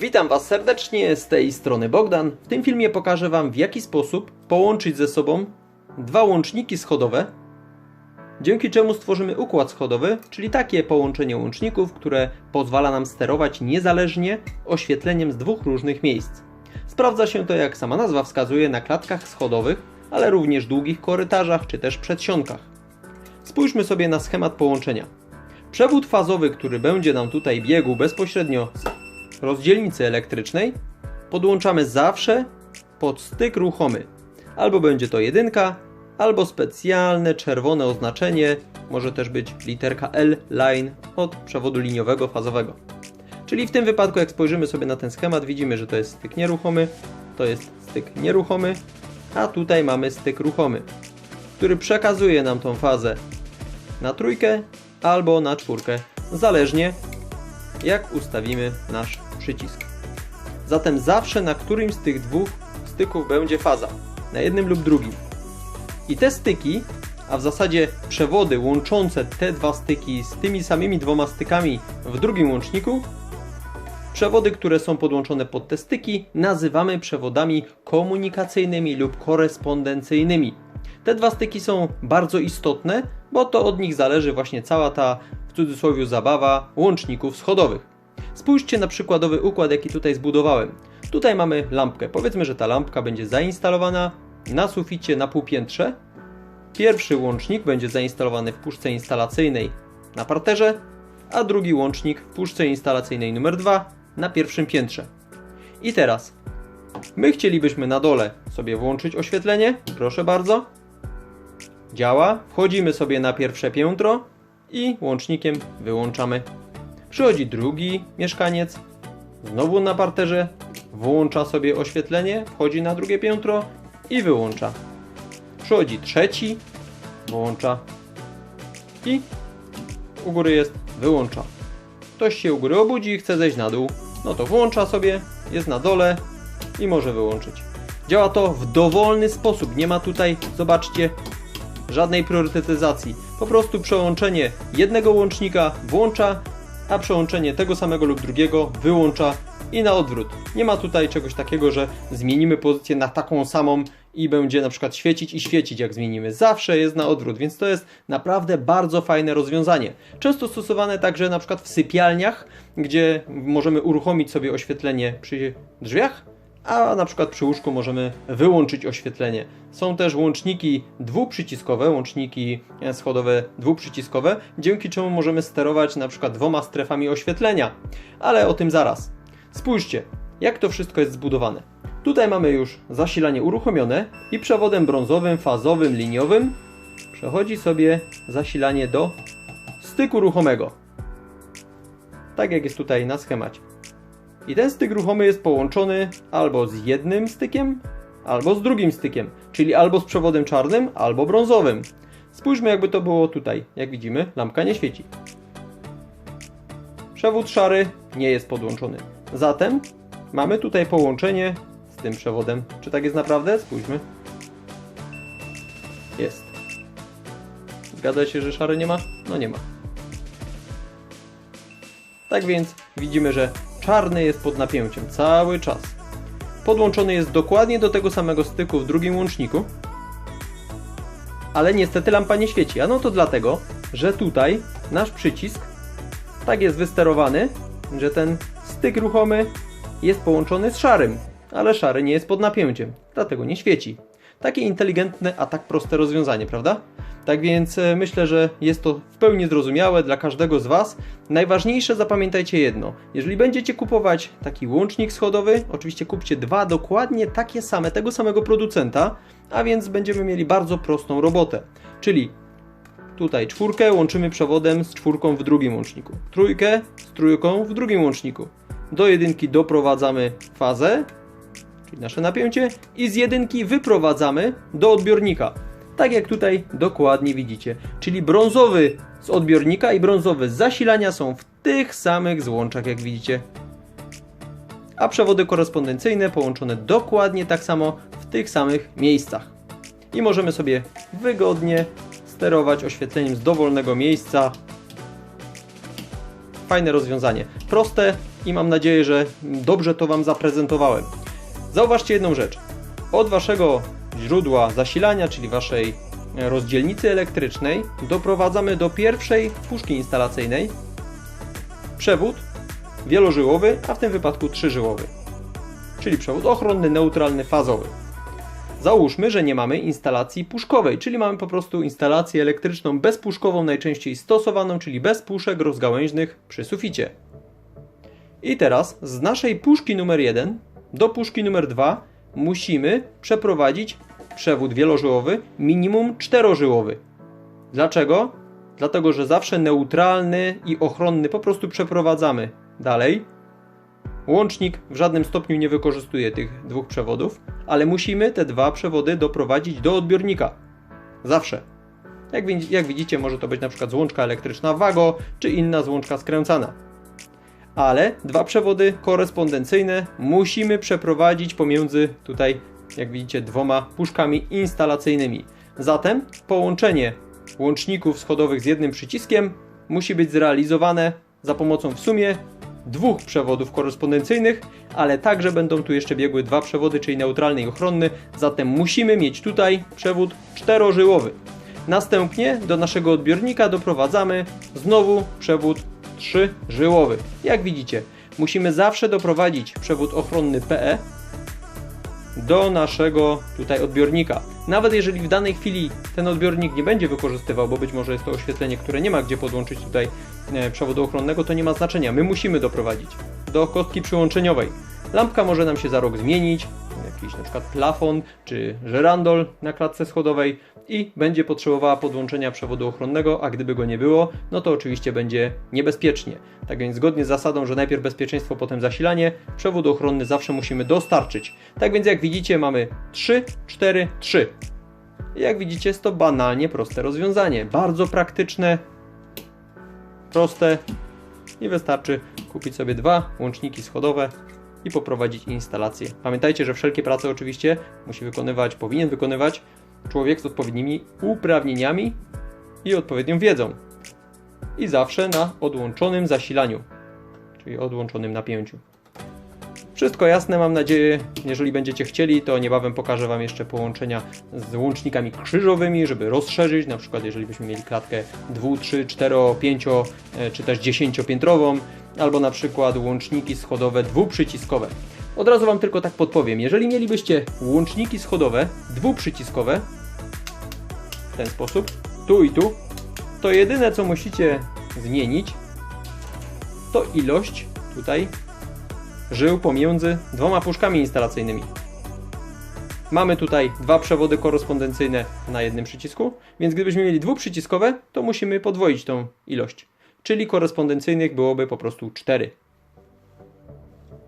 Witam Was serdecznie, z tej strony Bogdan. W tym filmie pokażę Wam w jaki sposób połączyć ze sobą dwa łączniki schodowe, dzięki czemu stworzymy układ schodowy, czyli takie połączenie łączników, które pozwala nam sterować niezależnie oświetleniem z dwóch różnych miejsc. Sprawdza się to, jak sama nazwa wskazuje, na klatkach schodowych, ale również długich korytarzach czy też przedsionkach. Spójrzmy sobie na schemat połączenia. Przewód fazowy, który będzie nam tutaj biegł bezpośrednio z rozdzielnicy elektrycznej, podłączamy zawsze pod styk ruchomy. Albo będzie to jedynka, albo specjalne czerwone oznaczenie, może też być literka L line od przewodu liniowego fazowego. Czyli w tym wypadku, jak spojrzymy sobie na ten schemat, widzimy, że to jest styk nieruchomy, to jest styk nieruchomy, a tutaj mamy styk ruchomy, który przekazuje nam tą fazę na trójkę albo na czwórkę, zależnie jak ustawimy nasz przycisk. Zatem zawsze na którymś z tych dwóch styków będzie faza, na jednym lub drugim. I te styki, a w zasadzie przewody łączące te dwa styki z tymi samymi dwoma stykami w drugim łączniku, przewody, które są podłączone pod te styki, nazywamy przewodami komunikacyjnymi lub korespondencyjnymi. Te dwa styki są bardzo istotne, bo to od nich zależy właśnie cała ta w cudzysłowie zabawa łączników schodowych. Spójrzcie na przykładowy układ, jaki tutaj zbudowałem. Tutaj mamy lampkę. Powiedzmy, że ta lampka będzie zainstalowana na suficie na półpiętrze. Pierwszy łącznik będzie zainstalowany w puszce instalacyjnej na parterze, a drugi łącznik w puszce instalacyjnej numer 2 na pierwszym piętrze. I teraz my chcielibyśmy na dole sobie włączyć oświetlenie. Proszę bardzo. Działa. Wchodzimy sobie na pierwsze piętro i łącznikiem wyłączamy. Przychodzi drugi mieszkaniec, znowu na parterze, włącza sobie oświetlenie, wchodzi na drugie piętro i wyłącza. Przychodzi trzeci, włącza i u góry jest wyłącza. Ktoś się u góry obudzi i chce zejść na dół, no to włącza sobie, jest na dole i może wyłączyć. Działa to w dowolny sposób, nie ma tutaj, zobaczcie, żadnej priorytetyzacji. Po prostu przełączenie jednego łącznika włącza, a przełączenie tego samego lub drugiego wyłącza i na odwrót. Nie ma tutaj czegoś takiego, że zmienimy pozycję na taką samą i będzie na przykład świecić i świecić jak zmienimy. Zawsze jest na odwrót, więc to jest naprawdę bardzo fajne rozwiązanie. Często stosowane także na przykład w sypialniach, gdzie możemy uruchomić sobie oświetlenie przy drzwiach, a na przykład przy łóżku możemy wyłączyć oświetlenie. Są też łączniki dwuprzyciskowe, łączniki schodowe dwuprzyciskowe, dzięki czemu możemy sterować na przykład dwoma strefami oświetlenia, ale o tym zaraz. Spójrzcie, jak to wszystko jest zbudowane. Tutaj mamy już zasilanie uruchomione i przewodem brązowym, fazowym, liniowym przechodzi sobie zasilanie do styku ruchomego. Tak jak jest tutaj na schemacie. I ten styk ruchomy jest połączony albo z jednym stykiem, albo z drugim stykiem, czyli albo z przewodem czarnym, albo brązowym. Spójrzmy jakby to było tutaj. Jak widzimy, lampka nie świeci. Przewód szary nie jest podłączony. Zatem mamy tutaj połączenie z tym przewodem. Czy tak jest naprawdę? Spójrzmy. Jest. Zgadza się, że szary nie ma? No nie ma. Tak więc widzimy, że czarny jest pod napięciem cały czas. Podłączony jest dokładnie do tego samego styku w drugim łączniku, ale niestety lampa nie świeci. A no to dlatego, że tutaj nasz przycisk tak jest wysterowany, że ten styk ruchomy jest połączony z szarym, ale szary nie jest pod napięciem, dlatego nie świeci. Takie inteligentne, a tak proste rozwiązanie, prawda? Tak więc e, myślę, że jest to w pełni zrozumiałe dla każdego z Was. Najważniejsze zapamiętajcie jedno. Jeżeli będziecie kupować taki łącznik schodowy, oczywiście kupcie dwa dokładnie takie same, tego samego producenta, a więc będziemy mieli bardzo prostą robotę. Czyli tutaj czwórkę łączymy przewodem z czwórką w drugim łączniku. Trójkę z trójką w drugim łączniku. Do jedynki doprowadzamy fazę, czyli nasze napięcie, i z jedynki wyprowadzamy do odbiornika. Tak jak tutaj dokładnie widzicie. Czyli brązowy z odbiornika i brązowy z zasilania są w tych samych złączach, jak widzicie. A przewody korespondencyjne połączone dokładnie tak samo w tych samych miejscach. I możemy sobie wygodnie sterować oświetleniem z dowolnego miejsca fajne rozwiązanie. Proste i mam nadzieję, że dobrze to Wam zaprezentowałem. Zauważcie jedną rzecz. Od Waszego źródła zasilania, czyli Waszej e, rozdzielnicy elektrycznej, doprowadzamy do pierwszej puszki instalacyjnej przewód wielożyłowy, a w tym wypadku trzyżyłowy. Czyli przewód ochronny, neutralny, fazowy. Załóżmy, że nie mamy instalacji puszkowej, czyli mamy po prostu instalację elektryczną bezpuszkową, najczęściej stosowaną, czyli bez puszek rozgałęźnych przy suficie. I teraz z naszej puszki numer 1 do puszki numer 2 musimy przeprowadzić przewód wielożyłowy, minimum czterożyłowy. Dlaczego? Dlatego, że zawsze neutralny i ochronny po prostu przeprowadzamy dalej. Łącznik w żadnym stopniu nie wykorzystuje tych dwóch przewodów, ale musimy te dwa przewody doprowadzić do odbiornika. Zawsze. Jak, jak widzicie, może to być na przykład złączka elektryczna Wago, czy inna złączka skręcana. Ale dwa przewody korespondencyjne musimy przeprowadzić pomiędzy tutaj, jak widzicie, dwoma puszkami instalacyjnymi. Zatem połączenie łączników schodowych z jednym przyciskiem musi być zrealizowane za pomocą w sumie dwóch przewodów korespondencyjnych, ale także będą tu jeszcze biegły dwa przewody, czyli neutralny i ochronny, zatem musimy mieć tutaj przewód czterożyłowy. Następnie do naszego odbiornika doprowadzamy znowu przewód trzyżyłowy. Jak widzicie, musimy zawsze doprowadzić przewód ochronny PE do naszego tutaj odbiornika. Nawet jeżeli w danej chwili ten odbiornik nie będzie wykorzystywał, bo być może jest to oświetlenie, które nie ma gdzie podłączyć tutaj e, przewodu ochronnego, to nie ma znaczenia. My musimy doprowadzić do kostki przyłączeniowej. Lampka może nam się za rok zmienić, jakiś na przykład plafon czy żerandol na klatce schodowej i będzie potrzebowała podłączenia przewodu ochronnego, a gdyby go nie było, no to oczywiście będzie niebezpiecznie. Tak więc zgodnie z zasadą, że najpierw bezpieczeństwo, potem zasilanie, przewód ochronny zawsze musimy dostarczyć. Tak więc jak widzicie mamy 3, 4, 3. I jak widzicie jest to banalnie proste rozwiązanie. Bardzo praktyczne, proste i wystarczy kupić sobie dwa łączniki schodowe i poprowadzić instalację. Pamiętajcie, że wszelkie prace oczywiście musi wykonywać, powinien wykonywać człowiek z odpowiednimi uprawnieniami i odpowiednią wiedzą. I zawsze na odłączonym zasilaniu, czyli odłączonym napięciu. Wszystko jasne, mam nadzieję. Jeżeli będziecie chcieli, to niebawem pokażę Wam jeszcze połączenia z łącznikami krzyżowymi, żeby rozszerzyć. Na przykład, jeżeli byśmy mieli klatkę 2, 3, 4, 5 e, czy też 10-piętrową, albo na przykład łączniki schodowe dwuprzyciskowe. Od razu Wam tylko tak podpowiem. Jeżeli mielibyście łączniki schodowe dwuprzyciskowe, w ten sposób, tu i tu, to jedyne co musicie zmienić, to ilość tutaj żył pomiędzy dwoma puszkami instalacyjnymi. Mamy tutaj dwa przewody korespondencyjne na jednym przycisku, więc gdybyśmy mieli dwuprzyciskowe, to musimy podwoić tą ilość. Czyli korespondencyjnych byłoby po prostu 4.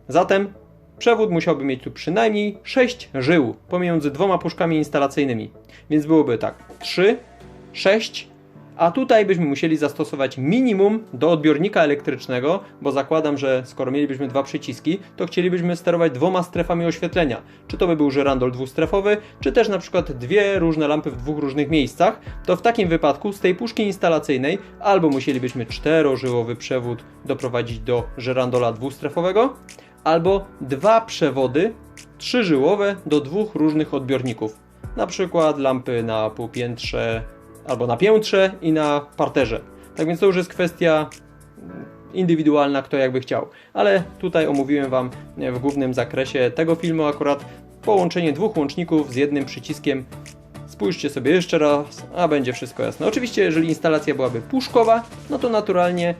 Zatem przewód musiałby mieć tu przynajmniej 6 żył pomiędzy dwoma puszkami instalacyjnymi. Więc byłoby tak 3, 6, a tutaj byśmy musieli zastosować minimum do odbiornika elektrycznego, bo zakładam, że skoro mielibyśmy dwa przyciski, to chcielibyśmy sterować dwoma strefami oświetlenia. Czy to by był żyrandol dwustrefowy, czy też na przykład dwie różne lampy w dwóch różnych miejscach, to w takim wypadku z tej puszki instalacyjnej albo musielibyśmy czterożyłowy przewód doprowadzić do żyrandola dwustrefowego, albo dwa przewody trzyżyłowe do dwóch różnych odbiorników. Na przykład lampy na półpiętrze albo na piętrze i na parterze. Tak więc to już jest kwestia indywidualna, kto jakby chciał. Ale tutaj omówiłem Wam w głównym zakresie tego filmu akurat połączenie dwóch łączników z jednym przyciskiem. Spójrzcie sobie jeszcze raz, a będzie wszystko jasne. Oczywiście, jeżeli instalacja byłaby puszkowa, no to naturalnie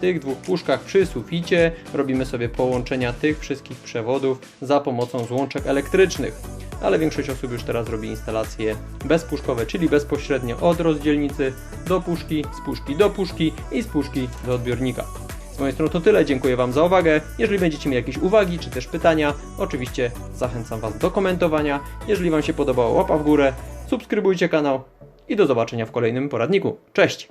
tych dwóch puszkach przy suficie robimy sobie połączenia tych wszystkich przewodów za pomocą złączek elektrycznych. Ale większość osób już teraz robi instalacje bezpuszkowe, czyli bezpośrednio od rozdzielnicy do puszki, z puszki do puszki i z puszki do odbiornika. Z mojej strony to tyle, dziękuję Wam za uwagę. Jeżeli będziecie mieli jakieś uwagi czy też pytania, oczywiście zachęcam Was do komentowania. Jeżeli Wam się podobało, łapa w górę, subskrybujcie kanał i do zobaczenia w kolejnym poradniku. Cześć!